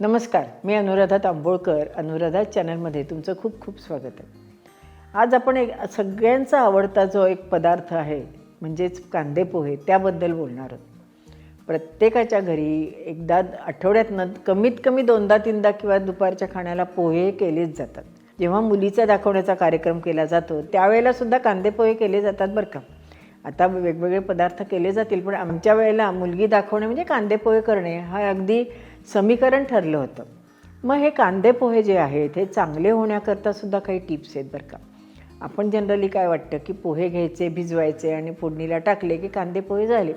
नमस्कार मी अनुराधा तांबोळकर. अनुराधा चॅनलमध्ये तुमचं खूप खूप स्वागत आहे. आज आपण एक सगळ्यांचा आवडता जो एक पदार्थ आहे म्हणजेच कांदे पोहे त्याबद्दल बोलणार आहोत. प्रत्येकाच्या घरी एकदा आठवड्यातनं कमीत कमी दोनदा तीनदा किंवा दुपारच्या खाण्याला पोहे केलेच जातात. जेव्हा मुलीचा दाखवण्याचा कार्यक्रम केला जातो त्यावेळेलासुद्धा कांदे पोहे केले जातात बरं का? आता वेगवेगळे पदार्थ केले जातील पण आमच्या वेळेला मुलगी दाखवणे म्हणजे कांदे पोहे करणे हा अगदी समीकरण ठरलं होतं. मग हे कांदे पोहे जे आहेत हे चांगले होण्याकरता सुद्धा काही टिप्स आहेत बरं का. आपण जनरली काय वाटतं की पोहे घ्यायचे भिजवायचे आणि फोडणीला टाकले की कांदे पोहे झाले.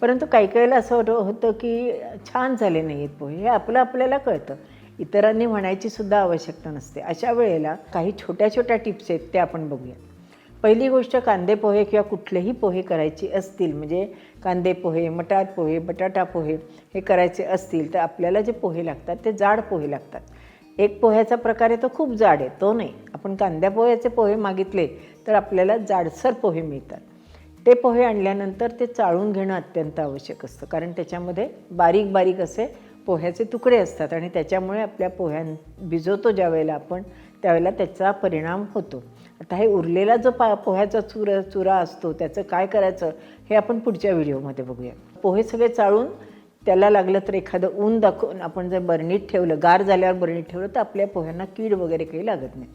परंतु काही काहीला असं होतं होतं की छान झाले नाही आहेत पोहे हे आपलं आपल्याला कळतं. इतरांनी म्हणायची सुद्धा आवश्यकता नसते. अशा वेळेला काही छोट्या छोट्या टिप्स आहेत त्या आपण बघूया. पहिली गोष्ट कांदे पोहे किंवा कुठलेही पोहे करायची असतील म्हणजे कांदे पोहे मटार पोहे बटाटा पोहे हे करायचे असतील तर आपल्याला जे पोहे लागतात ते जाड पोहे लागतात. एक पोह्याचा प्रकार आहे तो खूप जाड आहे तो नाही. आपण कांद्या पोह्याचे पोहे मागितले तर आपल्याला जाडसर पोहे मिळतात. ते पोहे आणल्यानंतर ते चाळून घेणं अत्यंत आवश्यक असतं कारण त्याच्यामध्ये बारीक बारीक असे पोह्याचे तुकडे असतात आणि त्याच्यामुळे आपल्या पोह्यां भिजवतो ज्या वेळेला आपण त्यावेळेला त्याचा परिणाम होतो. आता हे उरलेला जो पा पोह्याचा चुर चुरा असतो त्याचं काय करायचं हे आपण पुढच्या व्हिडिओमध्ये बघूया. पोहे सगळे चाळून त्याला लागलं तर एखादं ऊन दाखवून आपण जर बरणीत ठेवलं गार झाल्यावर बरणीत ठेवलं तर आपल्या पोह्यांना कीड वगैरे काही लागत नाही.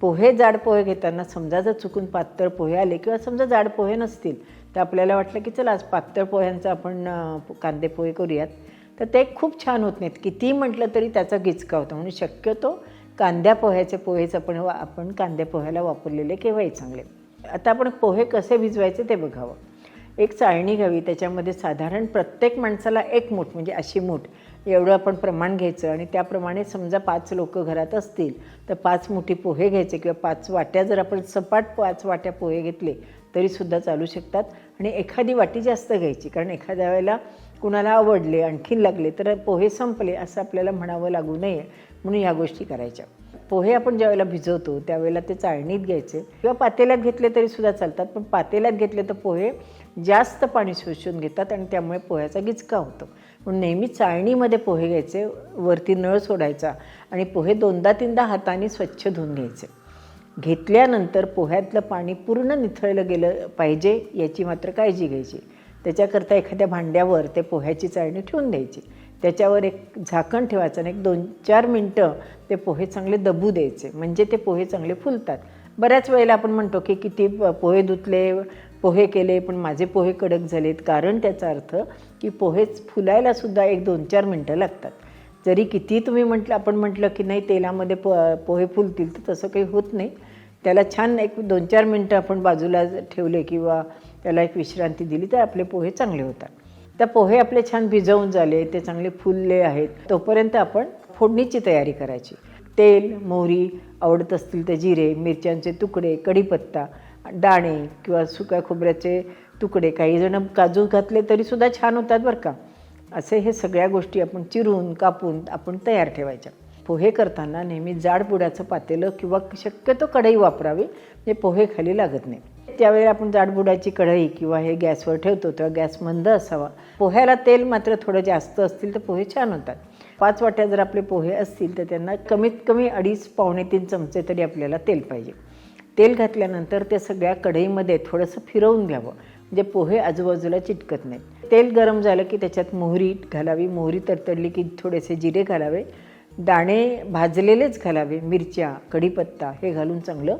पोहे जाड पोहे घेताना समजा जर चुकून पातळ पोहे आले किंवा समजा जाड पोहे नसतील तर आपल्याला वाटलं की चला आज पातळ पोह्यांचं आपण कांदे पोहे करूयात. तर ते खूप छान होत नाहीत. कितीही म्हटलं तरी त्याचा गिचका होता. म्हणून शक्यतो कांद्या पोह्याचे पोहेच आपण वा- आपण कांद्या पोह्याला वापरलेले केव्हाही चांगले. आता आपण पोहे कसे भिजवायचे ते बघावं. एक चाळणी घ्यावी त्याच्यामध्ये साधारण प्रत्येक माणसाला एक मूठ म्हणजे अशी मूठ. एवढं आपण प्रमाण घ्यायचं आणि त्याप्रमाणे समजा पाच लोक घरात असतील तर पाच मुठी पोहे घ्यायचे किंवा पाच वाट्या जर आपण सपाट पाच वाट्या पोहे घेतले तरीसुद्धा चालू शकतात. आणि एखादी वाटी जास्त घ्यायची कारण एखाद्या वेळेला कुणाला आवडले आणखीन लागले तर पोहे संपले असं आपल्याला म्हणावं लागू नये म्हणून ह्या गोष्टी करायच्या. पोहे आपण ज्यावेळेला भिजवतो त्यावेळेला ते चाळणीत घ्यायचे. किंवा पातेल्यात घेतले तरी सुद्धा चालतात पण पातेल्यात घेतले तर पोहे जास्त पाणी शोषून घेतात आणि त्यामुळे पोह्याचा गिचका होतो. म्हणून नेहमी चाळणीमध्ये पोहे घ्यायचे वरती नळ सोडायचा आणि पोहे दोनदा तीनदा हाताने स्वच्छ धुवून घ्यायचे. घेतल्यानंतर पोह्यातलं पाणी पूर्ण निथळलं गेलं पाहिजे याची मात्र काळजी घ्यायची. त्याच्याकरता एखाद्या भांड्यावर ते पोह्याची चाळणी ठेवून द्यायची. त्याच्यावर एक झाकण ठेवायचं आणि एक दोन चार मिनटं ते पोहे चांगले दबू द्यायचे. म्हणजे ते पोहे चांगले फुलतात. बऱ्याच वेळेला आपण म्हणतो की किती पोहे धुतले पोहे केले पण माझे पोहे कडक झालेत. कारण त्याचा अर्थ की पोहेच फुलायलासुद्धा एक दोन चार मिनटं लागतात. जरी किती तुम्ही म्हटलं आपण म्हटलं की नाही तेलामध्ये प पोहे फुलतील तर तसं काही होत नाही. त्याला छान एक दोन चार मिनटं आपण बाजूला ठेवले किंवा त्याला एक विश्रांती दिली तर आपले पोहे चांगले होतात. त्या पोहे आपले छान भिजवून झाले ते चांगले फुलले आहेत. तोपर्यंत आपण फोडणीची तयारी करायची. तेल मोहरी आवडत असतील तर जिरे मिरच्यांचे तुकडे कढीपत्ता दाणे किंवा सुक्या खोबऱ्याचे तुकडे. काही जण काजू घातले तरीसुद्धा छान होतात बरं का. असे हे सगळ्या गोष्टी आपण चिरून कापून आपण तयार ठेवायच्या. पोहे करताना नेहमी जाड बुडाचं पातेलं किंवा शक्यतो कढई वापरावी. म्हणजे पोहे खाली लागत नाही. त्यावेळी आपण जाडबुडाची कढई किंवा हे गॅसवर ठेवतो तेव्हा गॅस मंद असावा. पोह्याला तेल मात्र थोडं जास्त असतील तर पोहे छान होतात. पाच वाट्या जर आपले पोहे असतील तर त्यांना कमीत कमी अडीच पावणे तीन चमचे तरी आपल्याला तेल पाहिजे. तेल घातल्यानंतर ते सगळ्या कढईमध्ये थोडंसं फिरवून घ्यावं. म्हणजे पोहे आजूबाजूला चिटकत नाहीत. तेल गरम झालं की त्याच्यात मोहरी घालावी. मोहरी तरतडली की थोडेसे जिरे घालावे. दाणे भाजलेलेच घालावे. मिरच्या कढीपत्ता हे घालून चांगलं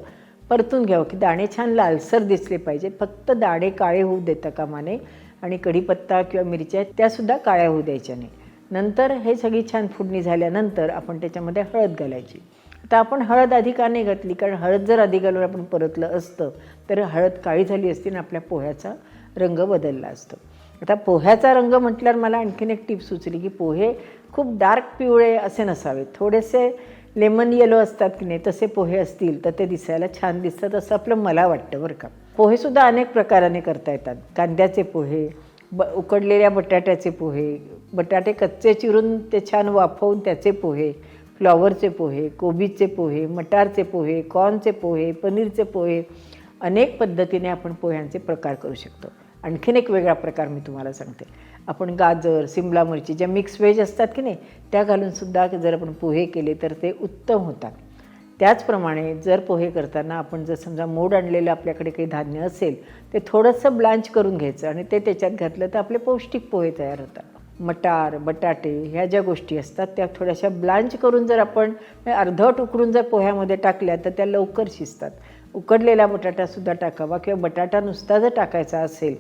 परतून घ्यावं की दाणे छान लालसर दिसले पाहिजे. फक्त दाणे काळे होऊ देता कामाने आणि कढीपत्ता किंवा मिरच्या त्यासुद्धा काळ्या होऊ द्यायच्या नाही. नंतर हे सगळी छान फुडणी झाल्यानंतर आपण त्याच्यामध्ये हळद घालायची. आता आपण हळद आधी का नाही घातली? कारण हळद जर आधी घालून आपण परतलं असतं तर हळद काळी झाली असती आणि आपल्या पोह्याचा रंग बदलला असतो. आता पोह्याचा रंग म्हटल्यावर मला आणखीन एक टीप सुचली की पोहे खूप डार्क पिवळे असे नसावेत. थोडेसे लेमन येलो असतात की नाही तसे पोहे असतील तर ते दिसायला छान दिसतात असं आपलं मला वाटतं बरं का. पोहेसुद्धा अनेक प्रकाराने करता येतात. कांद्याचे पोहे ब उकडलेल्या बटाट्याचे पोहे बटाटे कच्चे चिरून ते छान वाफवून त्याचे पोहे फ्लॉवरचे पोहे कोबीचे पोहे मटारचे पोहे कॉर्नचे पोहे पनीरचे पोहे अनेक पद्धतीने आपण पोह्यांचे प्रकार करू शकतो. आणखीन एक वेगळा प्रकार मी तुम्हाला सांगते. आपण गाजर सिमला मिरची ज्या मिक्स व्हेज असतात की नाही त्या घालूनसुद्धा जर आपण पोहे केले तर ते उत्तम होतात. त्याचप्रमाणे जर पोहे करताना आपण जर समजा मोड आणलेलं आपल्याकडे काही धान्य असेल ते थोडंसं ब्लांच करून घ्यायचं आणि ते त्याच्यात घातलं तर आपले पौष्टिक पोहे तयार होतात. मटार बटाटे ह्या ज्या गोष्टी असतात त्या थोड्याशा ब्लांच करून जर आपण अर्धवट उकडून जर पोह्यामध्ये टाकल्या तर त्या लवकर शिजतात. उकडलेला बटाटासुद्धा टाकावा किंवा बटाटा नुसता जर टाकायचा असेल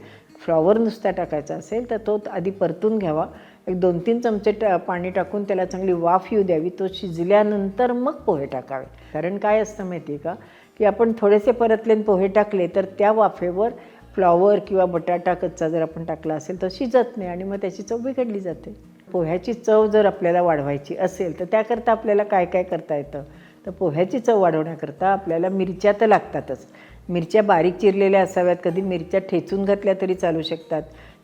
फ्लॉवर नुसता टाकायचा असेल तर तो आधी परतून घ्यावा. एक दोन तीन चमचे टा पाणी टाकून त्याला चांगली वाफ येऊ द्यावी. तो शिजल्यानंतर मग पोहे टाकावे. कारण काय असतं माहिती आहे का? की आपण थोडेसे परतलेन पोहे टाकले तर त्या वाफेवर फ्लॉवर किंवा बटाटा कच्चा जर आपण टाकला असेल तर शिजत नाही आणि मग त्याची चव बिघडली जाते. पोह्याची चव जर आपल्याला वाढवायची असेल तर त्याकरता आपल्याला काय काय करता येतं? तर पोह्याची चव वाढवण्याकरता आपल्याला मिरच्या तर लागतातच. मिरच्या बारीक चिरलेल्या असाव्यात कधी मिरच्या ठेचून घातल्या तरी चालू शकतात.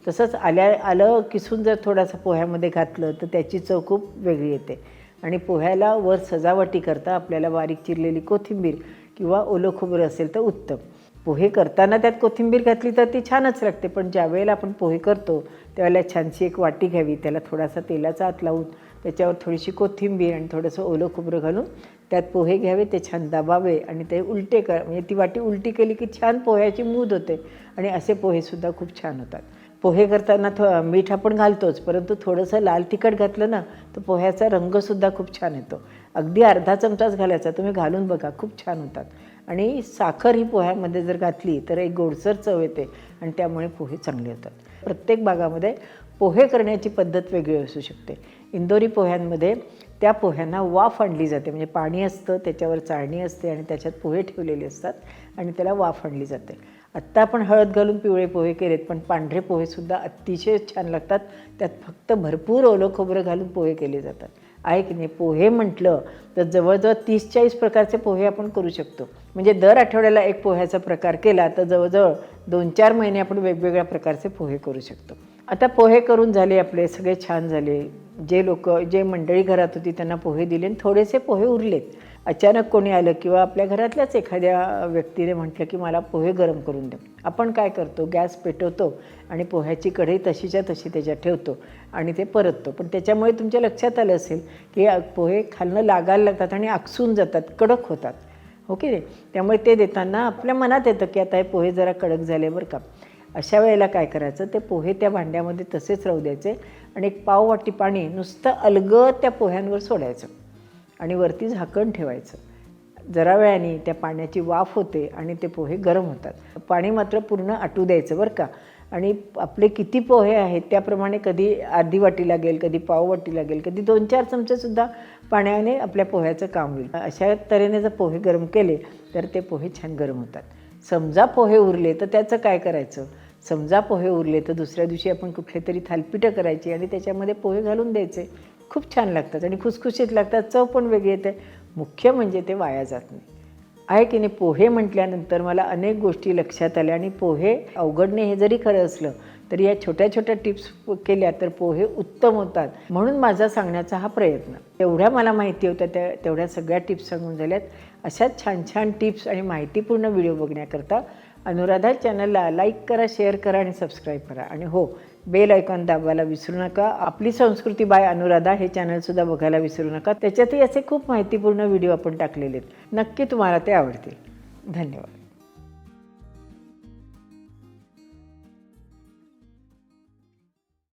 तसंच आल्या आलं किसून जर थोडासा पोह्यामध्ये घातलं तर त्याची चव खूप वेगळी येते. आणि पोह्याला वर सजावटी करता आपल्याला बारीक चिरलेली कोथिंबीर किंवा ओलं खोबरं असेल तर उत्तम. पोहे करताना त्यात कोथिंबीर घातली तर ती छानच लागते पण ज्या वेळेला आपण पोहे करतो त्यावेळेला छानशी एक वाटी घ्यावी. त्याला थोडासा तेलाचा हात लावून त्याच्यावर थोडीशी कोथिंबीर आणि थोडंसं ओलं खोबरं घालून त्यात पोहे घ्यावे ते छान दाबावे आणि ते उलटे कर म्हणजे ती वाटी उलटी केली की छान पोह्याची मूद होते आणि असे पोहेसुद्धा खूप छान होतात. पोहे करताना थो मीठ आपण घालतोच परंतु थोडंसं लाल तिखट घातलं ना तर पोह्याचा रंगसुद्धा खूप छान येतो. अगदी अर्धा चमचाच घालायचा तुम्ही घालून बघा खूप छान होतात. आणि साखर ही पोह्यामध्ये जर घातली तर एक गोडसर चव येते आणि त्यामुळे पोहे चांगले होतात. प्रत्येक भागामध्ये पोहे करण्याची पद्धत वेगळी असू शकते. इंदोरी पोह्यांमध्ये त्या पोह्यांना वाफ आणली जाते. म्हणजे पाणी असतं त्याच्यावर चाळणी असते आणि त्याच्यात पोहे ठेवलेले असतात आणि त्याला वाफ आणली जाते. आत्ता आपण हळद घालून पिवळे पोहे केलेत पण पांढरे पोहेसुद्धा अतिशय छान लागतात. त्यात फक्त भरपूर ओलं खोबरं घालून पोहे केले जातात. आहे की नाही? पोहे म्हटलं तर जवळजवळ तीस चाळीस प्रकारचे पोहे आपण करू शकतो. म्हणजे दर आठवड्याला एक पोह्याचा प्रकार केला तर जवळजवळ दोन चार महिने आपण वेगवेगळ्या प्रकारचे पोहे करू शकतो. आता पोहे करून झाले आपले सगळे छान झाले. जे लोक जे मंडळी घरात होती त्यांना पोहे दिले आणि थोडेसे पोहे उरलेत. अचानक कोणी आलं किंवा आपल्या घरातल्याच एखाद्या व्यक्तीने म्हटलं की मला पोहे गरम करून द्या आपण काय करतो? गॅस पेटवतो आणि पोह्याची कढई तशीच्या तशी त्याच्यात ठेवतो आणि ते परततो. पण त्याच्यामुळे तुमच्या लक्षात आलं असेल की पोहे खालनं लागायला लागतात आणि आकसून जातात कडक होतात. हो ओके नाही? त्यामुळे ते देताना आपल्या मनात येतं की आता हे पोहे जरा कडक झाले बरं का. अशा वेळेला काय करायचं ते पोहे त्या भांड्यामध्ये तसेच राहू द्यायचे आणि एक पाववाटी पाणी नुसतं अलगद त्या पोह्यांवर सोडायचं आणि वरती झाकण ठेवायचं. जरा वेळाने त्या पाण्याची वाफ होते आणि ते पोहे गरम होतात. पाणी मात्र पूर्ण आटू द्यायचं बरं का. आणि आपले किती पोहे आहेत त्याप्रमाणे कधी अर्धी वाटी लागेल कधी पाव वाटी लागेल कधी दोन चार चमचेसुद्धा पाण्याने आपल्या पोह्याचं काम होईल. अशा तऱ्हेने जर पोहे गरम केले तर ते पोहे छान गरम होतात. समजा पोहे उरले तर त्याचं काय करायचं? समजा पोहे उरले तर दुसऱ्या दिवशी आपण कुठले तरी थालपिठं करायची आणि त्याच्यामध्ये पोहे घालून द्यायचे. खूप छान लागतात आणि खुसखुशीत लागतात. चव पण वेगळी येते. मुख्य म्हणजे ते वाया जात नाही. आहे की नाही? पोहे म्हटल्यानंतर मला अनेक गोष्टी लक्षात आल्या आणि पोहे अवघडणे हे जरी खरं असलं तरी या छोट्या छोट्या टिप्स केल्या तर पोहे उत्तम होतात म्हणून माझा सांगण्याचा हा प्रयत्न. एवढ्या मला माहिती होत्या त्या तेवढ्या सगळ्या टिप्स सांगून झाल्यात. अशाच छान छान टिप्स आणि माहितीपूर्ण व्हिडिओ बघण्याकरता अनुराधा चॅनलला लाईक करा शेअर करा आणि सबस्क्राईब करा. आणि हो बेल आयकॉन दाबायला विसरू नका. आपली संस्कृती बाय अनुराधा हे चॅनलसुद्धा बघायला विसरू नका. त्याच्यातही असे खूप माहितीपूर्ण व्हिडिओ आपण टाकलेले आहेत. नक्की तुम्हाला ते आवडतील. धन्यवाद.